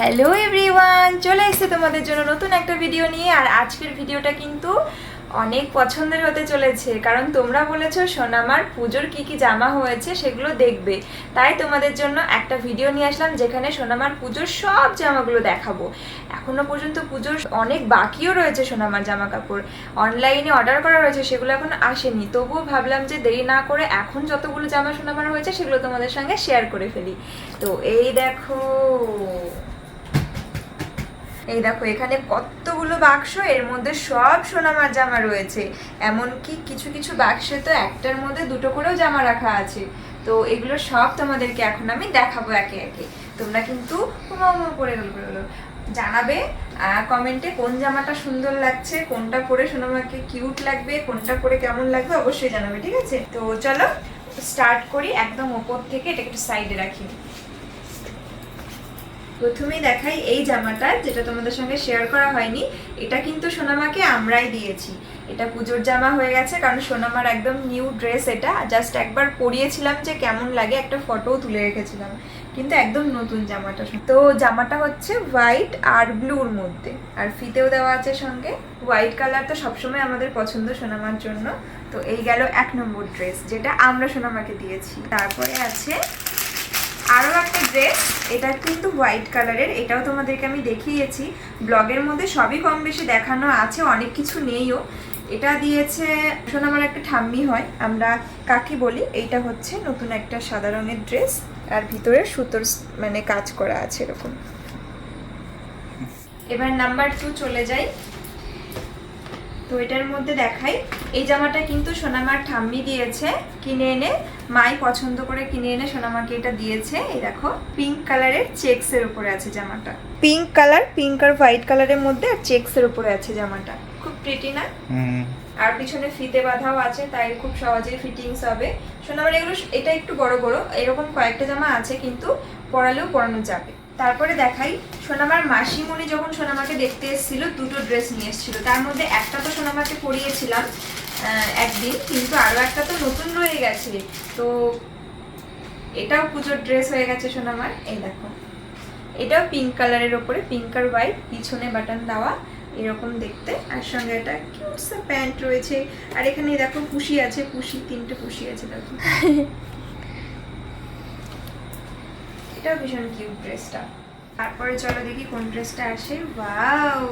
Hello everyone চলে এসেছে তোমাদের জন্য নতুন একটা ভিডিও নিয়ে, আর আজকের ভিডিওটা কিন্তু অনেক পছন্দের হতে চলেছে। কারণ তোমরা বলেছ সোনামার পুজোর কি কি জামা হয়েছে সেগুলো দেখবে। তাই তোমাদের জন্য একটা ভিডিও নিয়ে আসলাম, যেখানে সোনামার পুজোর সব জামাগুলো দেখাবো। এখনও পর্যন্ত পুজোর অনেক বাকিও রয়েছে সোনামার জামা কাপড় অনলাইনে অর্ডার করা রয়েছে, সেগুলো এখন আসেনি। তবুও ভাবলাম যে দেরি না করে এখন যতগুলো জামা সোনামার হয়েছে, সেগুলো তোমাদের সঙ্গে শেয়ার করে ফেলি। তো এই দেখো এই দেখো, এখানে কতগুলো বাক্স, এর মধ্যে সব সোনামার জামা রয়েছে। এমনকি কিছু কিছু বাক্সে তো একটার মধ্যে দুটো করেও জামা রাখা আছে। তো এগুলো সব তোমাদেরকে এখন আমি দেখাবো একে একে। তোমরা কিন্তু উমা গেল গেলো জানাবে কমেন্টে কোন জামাটা সুন্দর লাগছে, কোনটা পরে সোনামাকে কিউট লাগবে, কোনটা পরে কেমন লাগবে অবশ্যই জানাবে, ঠিক আছে? তো চলো স্টার্ট করি, একদম ওপর থেকে এটাকে একটু সাইডে রাখি। প্রথমেই দেখাই এই জামাটা, যেটা তোমাদের সঙ্গে শেয়ার করা হয়নি। এটা কিন্তু সোনামাকে আমরাই দিয়েছি। এটা পুজোর জামা হয়ে গেছে, কারণ সোনামার একদম নিউ ড্রেস এটা। জাস্ট একবার পরিয়েছিলাম যে কেমন লাগে, একটা ফটোও তুলে রেখেছিলাম। কিন্তু একদম নতুন জামাটা। তো জামাটা হচ্ছে হোয়াইট আর ব্লুর মধ্যে। আর ফিতেও দেওয়া আছে সঙ্গে। হোয়াইট কালার তো সবসময় আমাদের পছন্দ সোনামার জন্য। তো এই গেল এক নম্বর ড্রেস যেটা আমরা সোনামাকে দিয়েছি। তারপরে আছে আরও একটা ড্রেস, এটা কিন্তু হোয়াইট কালারের, এটাও তোমাদেরকে আমি দেখিয়েছি। ব্লগের মধ্যে সবই কম বেশি দেখানো আছে, অনেক কিছু নেইও। এটা দিয়েছে, শোন আমার একটা ঠাম্মি হয়, আমরা কাকি বলি, এইটা হচ্ছে নতুন একটা সাদা রঙের ড্রেস, আর ভিতরে সুতোর মানে কাজ করা আছে এরকম। এবার নাম্বার টু চলে যাই। তো এটার মধ্যে দেখাই এই জামাটা কিন্তু সোনামার ঠাম্মি দিয়েছে। কিনে এনে মাই পছন্দ করে কিনে এনে সোনামাকে এটা দিয়েছে। এই দেখো পিঙ্ক কালারের চেকস এর উপরে আছে জামাটা। পিঙ্ক কালার পিঙ্ক আর হোয়াইট কালারের মধ্যে আর চেকস এর উপরে আছে জামাটা। খুব প্রিটি না? আর পিছনে ফিতে বাঁধাও আছে তাই খুব সহজেই ফিটিংস হবে। সোনামার এগুলো এটা একটু বড় বড় এরকম কয়েকটা জামা আছে কিন্তু পরালেও পরানো যাবে। তারপরে দেখাই সোনামার মাসিমণি যখন সোনামাকে দেখতে এসেছিল দুটো ড্রেস নিয়ে এসেছিল। তার মধ্যে একটা তো সোনামাকে পরিয়েছিলাম। একদিন কিন্তু আরও একটা তো নতুন রয়ে গেছে। তো এটাও পুজোর ড্রেস হয়ে গেছে সোনামার এই দেখো। এটাও পিঙ্ক কালারের ওপরে পিঙ্ক আর হোয়াইট পিছনে বাটন দেওয়া এরকম দেখতে। আর সঙ্গে একটা কিউট সা প্যান্ট রয়েছে। আর এখানে দেখো পুষি আছে পুষি তিনটে পুষি আছে দেখো। এটাও ভীষণ কিউট ড্রেসটা তারপরে চলো দেখি কোন ড্রেসটা আসে। ওয়াও,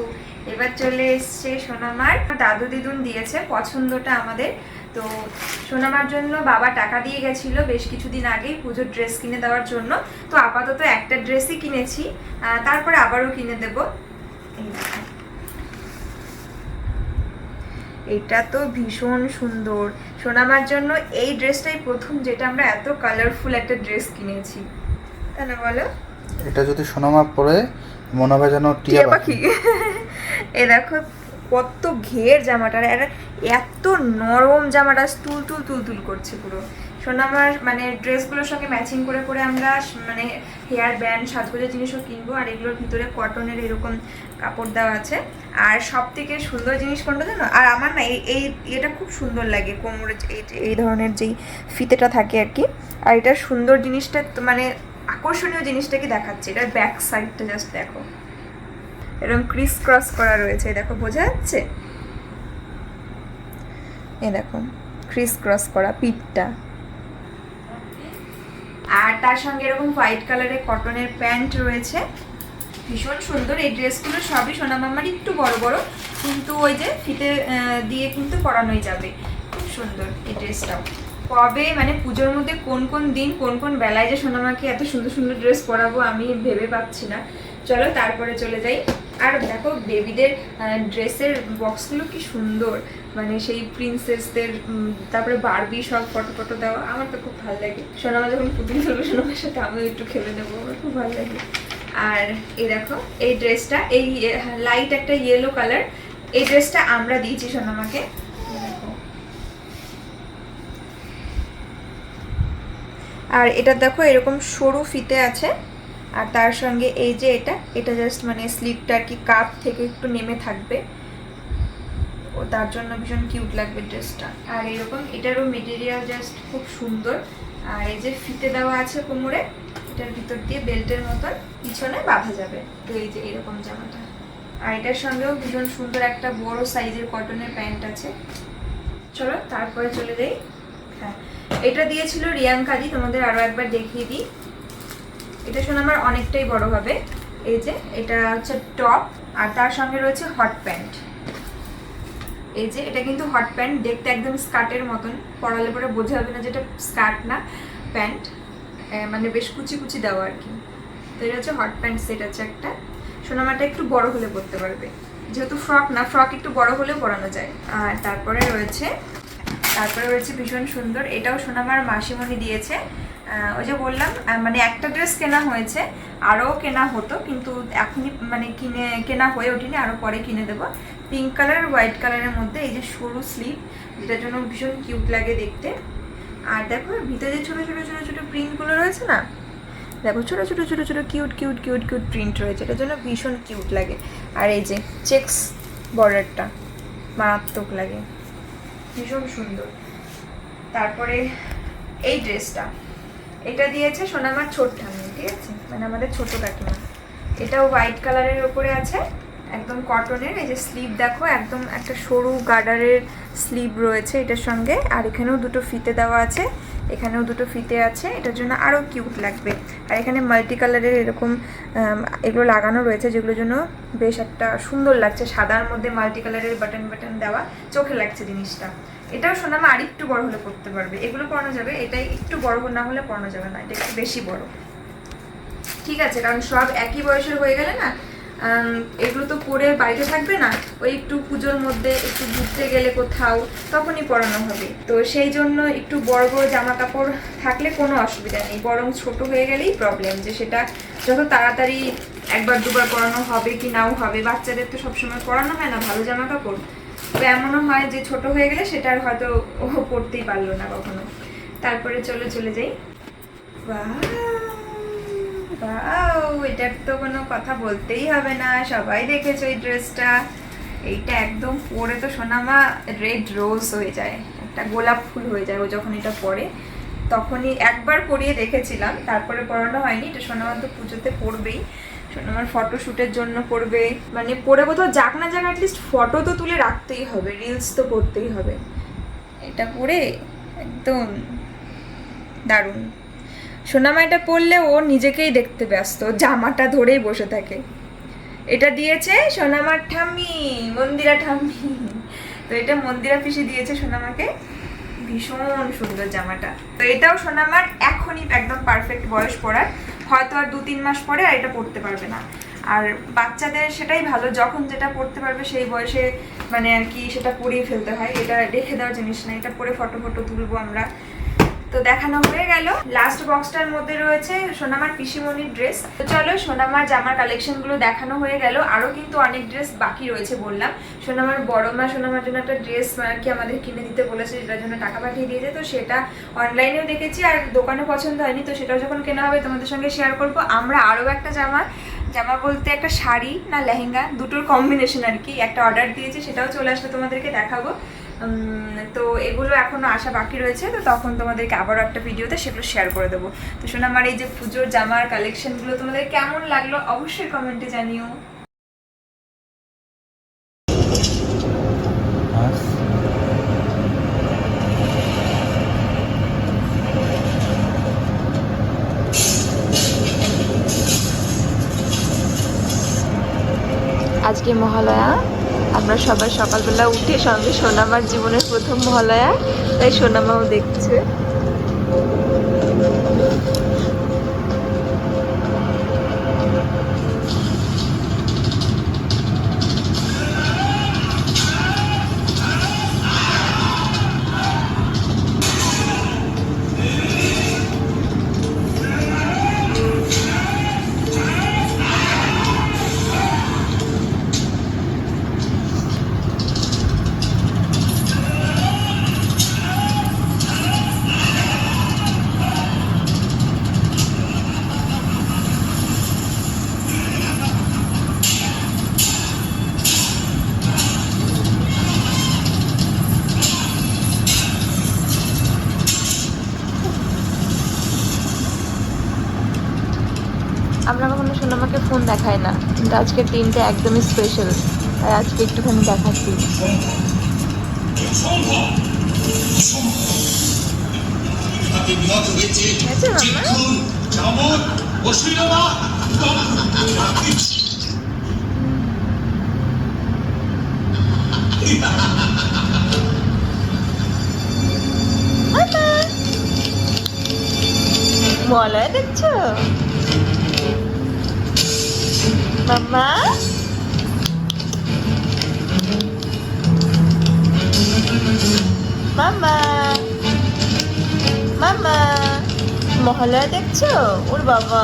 এবার চলে এসছে সোনামার। দাদু দিদুন দিয়েছে পছন্দটা আমাদের। তো সোনামার জন্য বাবা টাকা দিয়ে গেছিল বেশ কিছুদিন আগেই পুজোর ড্রেস কিনে দেওয়ার জন্য। তো আপাতত একটা ড্রেসই কিনেছি। তারপরে আবারও কিনে দেবো। এটা তো ভীষণ সুন্দর। সোনামার জন্য এই ড্রেসটাই প্রথম যেটা আমরা এত কালারফুল একটা ড্রেস কিনেছি। তাই না বলো। এটা যদি সোনামা পরে মনে হবে যেন টিয়া পাখি। এ দেখো কত ঘের জামাটা আর এত নরম জামাটা তুল তুল তুল তুল করছে পুরো। সোনামার মানে ড্রেসগুলোর সঙ্গে ম্যাচিং করে করে আমরা মানে হেয়ার ব্যান্ড সাজগোজের জিনিসও কিনবো আর এগুলোর ভিতরে কটনের এরকম কাপড় দেওয়া আছে। আর সব থেকে সুন্দর জিনিস কোনটা জানো? আর আমার না এই এটা খুব সুন্দর লাগে কোমরে এই ধরনের যেই ফিতেটা থাকে আর কি। আর এটা সুন্দর জিনিসটা মানে আকর্ষণীয় জিনিসটাকে দেখাচ্ছে? এটার ব্যাক সাইডটা জাস্ট দেখো। এরকম ক্রিস ক্রস করা রয়েছে, দেখো, বোঝা যাচ্ছে? এ দেখো ক্রিস ক্রস করা পিঠটা। আর তার সঙ্গে এরকম হোয়াইট কালারের কটনের প্যান্ট রয়েছে। ভীষণ সুন্দর, এই ড্রেসগুলো সবই সোনামামার একটু বড় বড়, কিন্তু ওই যে ফিতে দিয়ে কিন্তু পরানোই যাবে। খুব সুন্দর এই ড্রেসটাও। কবে মানে পুজোর মধ্যে কোন কোন দিন, কোন কোন বেলায় যে সোনামাকে এত সুন্দর সুন্দর ড্রেস পরাবো আমি ভেবে পাচ্ছি না। চলো তারপরে চলে যাই। আর দেখো বেবিদের ড্রেসের বক্সগুলো কি সুন্দর। মানে সেই প্রিন্সেসদের তারপরে বারবি সব ফটো ফটো দেওয়া, আমার তো খুব ভালো লাগে। সোনামা যখন পুতুল খেলবে সোনামার সাথে আমিও একটু খেলে নেব, আমার খুব ভালো লাগে। আর এই দেখো, এই ড্রেসটা এই লাইট একটা ইয়েলো কালার এই ড্রেসটা আমরা দিয়েছি সোনামাকে এই দেখো। আর এটা দেখো, এরকম সরু ফিতে আছে। আর তার সঙ্গে এই যে এটা এটা জাস্ট মানে স্লিপটা আর কি কাপ থেকে একটু নেমে থাকবে। ও তার জন্য ভীষণ কিউট লাগবে ড্রেসটা। আর এরকম এটারও মেটেরিয়াল জাস্ট খুব সুন্দর। আর এই যে ফিতে দেওয়া আছে কোমরে, এটার ভিতর দিয়ে বেল্টের মতন পিছনে বাঁধা যাবে। তো এই যে এরকম জামাটা। আর এটার সঙ্গেও ভীষণ সুন্দর একটা বড় সাইজের কটনের প্যান্ট আছে। চলো, তারপরে চলে যাই। হ্যাঁ এটা দিয়েছিল রিয়াঙ্কাদি তোমাদের আরও একবার দেখিয়ে দিই। এটা শোনা, আমার অনেকটাই বড় হবে। এই যে, এটা হচ্ছে টপ আর তার সঙ্গে রয়েছে হট প্যান্ট এই যে, এটা কিন্তু হট প্যান্ট দেখতে একদম স্কার্টের মতন। পরালে পরে বোঝা যাবে না যেটা স্কার্ট না প্যান্ট মানে বেশ কুচি কুচি দেওয়া আর কি। তো এটা হচ্ছে হট প্যান্ট সেট আছে একটা। সোনামাটা একটু বড় হলে পরতে পারবে। যেহেতু ফ্রক না ফ্রক একটু বড় হলেও পরানো যায়। আর তারপরে রয়েছে তারপরে রয়েছে ভীষণ সুন্দর। এটাও সোনামার মাসিমণি দিয়েছে। ওই যে বললাম মানে একটা ড্রেস কেনা হয়েছে আরও কেনা হতো, কিন্তু এখনই মানে কিনে, কেনা হয়ে ওঠেনি আরও পরে কিনে দেবো। পিঙ্ক কালার হোয়াইট কালারের মধ্যে এই যে সরু স্লিভ যেটার জন্য ভীষণ কিউট লাগে দেখতে। আর দেখো, ভিতরে যে ছোটো ছোটো ছোটো ছোটো প্রিন্টগুলো রয়েছে না, দেখো, ছোটো ছোটো ছোটো ছোটো cute cute cute cute print রয়েছে। এটার জন্য ভীষণ কিউট লাগে। আর এই যে চেক্স বর্ডারটা মারাত্মক লাগে। ভীষণ সুন্দর। তারপরে এই ড্রেসটা। এটা দিয়েছে সোনা সোনামার ছোট ঠাম্মি, ঠিক আছে? মানে আমাদের ছোট কাকিমা। এটাও হোয়াইট কালারের ওপরে আছে, একদম কটনের এই যে স্লিভ দেখো, একদম একটা সরু গার্ডারের স্লিভ রয়েছে এটার সঙ্গে। আর এখানেও দুটো ফিতে দেওয়া আছে। এখানেও দুটো ফিতে আছে, এটার জন্য আরও কিউট লাগবে। আর এখানে মাল্টি কালারের এরকম এগুলো লাগানো রয়েছে যেগুলোর জন্য বেশ একটা সুন্দর লাগছে। সাদার মধ্যে মাল্টি কালারের বাটন বাটন দেওয়া চোখে লাগছে জিনিসটা। এটাও শোনাম আর একটু বড় হলে পড়তে পারবে। এগুলো পরানো যাবে, এটাই একটু বড় না হলে পরানো যাবে না, এটা একটু বেশি বড়। ঠিক আছে, কারণ সব একই বয়সের হয়ে গেলে না এগুলো তো পরে বাড়িতে থাকবে না, ওই একটু পুজোর মধ্যে একটু ঘুরতে গেলে কোথাও তখনই পরানো হবে। তো সেই জন্য একটু বড় বড় জামা কাপড় থাকলে কোনো অসুবিধা নেই, বরং ছোট হয়ে গেলেই প্রবলেম যে সেটা যত তাড়াতাড়ি একবার দুবার পরানো হবে কি নাও হবে। বাচ্চাদের তো সবসময় পরানো হয় না, ভালো জামা কাপড় তো এমনও হয় যে ছোট হয়ে গেলে সেটা আর হয়তো ও পড়তেই পারল না কখনো। তারপরে চলে চলে যাই। এটার তো কোনো কথা বলতেই হবে না। সবাই দেখেছ এই ড্রেসটা? এইটা একদম পরে তো সোনামা রেড রোজ হয়ে যায়। একটা গোলাপ ফুল হয়ে যায় ও যখন এটা পরে। তখনই একবার পরিয়ে দেখেছিলাম। তারপরে পরানো হয়নি। এটা সোনামা তো পুজোতে পরবেই। সোনামার ফটো শ্যুটের জন্য পরবে। মানে পরে কোথাও যাক না যাক অ্যাটলিস্ট ফটো তো তুলে রাখতেই হবে। রিলস তো করতেই হবে। এটা পরে একদম দারুণ। সোনামা এটা পরলে ও নিজেকেই দেখতে ব্যস্ত, জামাটা ধরেই বসে থাকে। এটা দিয়েছে সোনামার ঠাম্মি, মন্দিরা ঠাম্মি। তো এটা মন্দিরা পিসি দিয়েছে সোনামাকে। ভীষণ সুন্দর জামাটা। তো এটাও সোনামার এখনই একদম পারফেক্ট বয়স পড়ার। হয়তো আর দু তিন মাস পরে আর এটা পড়তে পারবে না। আর বাচ্চাদের সেটাই ভালো, যখন যেটা পড়তে পারবে সেই বয়সে মানে আর কি সেটা পরিয়ে ফেলতে হয়। এটা রেখে দেওয়ার জিনিস না, এটা পরে ফটো ফটো তুলবো আমরা। তো দেখানো হয়ে গেল। লাস্ট বক্সটার মধ্যে রয়েছে সোনামার পিসিমণির ড্রেস তো চলো সোনামার জামার কালেকশনগুলো দেখানো হয়ে গেল। আরও কিন্তু অনেক ড্রেস বাকি রয়েছে বললাম। সোনামার বড় মা সোনামার জন্য একটা ড্রেস কি আমাদের কিনে দিতে বলেছে, যেটার জন্য টাকা পাঠিয়ে দিয়েছে। তো সেটা অনলাইনেও দেখেছি আর দোকানে পছন্দ হয়নি। তো সেটাও যখন কেনা হবে তোমাদের সঙ্গে শেয়ার করব। আমরা আরও একটা জামা জামা বলতে একটা শাড়ি না লেহেঙ্গা, দুটোর কম্বিনেশন আর কি। একটা অর্ডার দিয়েছি, সেটাও চলে আসলে তোমাদেরকে দেখাবো। তো এগুলো এখনও আসা বাকি রয়েছে, তো তখন তোমাদেরকে আবারও একটা ভিডিওতে সেগুলো শেয়ার করে দেবো। তো শোনা, আমার এই যে পুজোর জামার কালেকশনগুলো তোমাদের কেমন লাগল অবশ্যই কমেন্টে জানিও। আজকে মহালয়া। আমরা সবাই সকালবেলা উঠে সঙ্গে সোনামার জীবনের প্রথম মহালয়া তাই সোনামাও দেখছে। এখন দেখায় না। কিন্তু আজকের দিনটা একদমই স্পেশাল তাই আজকে একটুখানি দেখাচ্ছি। মামা মলয় দেখছ? মাম্মা মামা। মামা। মহালয়া দেখছ? ওর বাবা।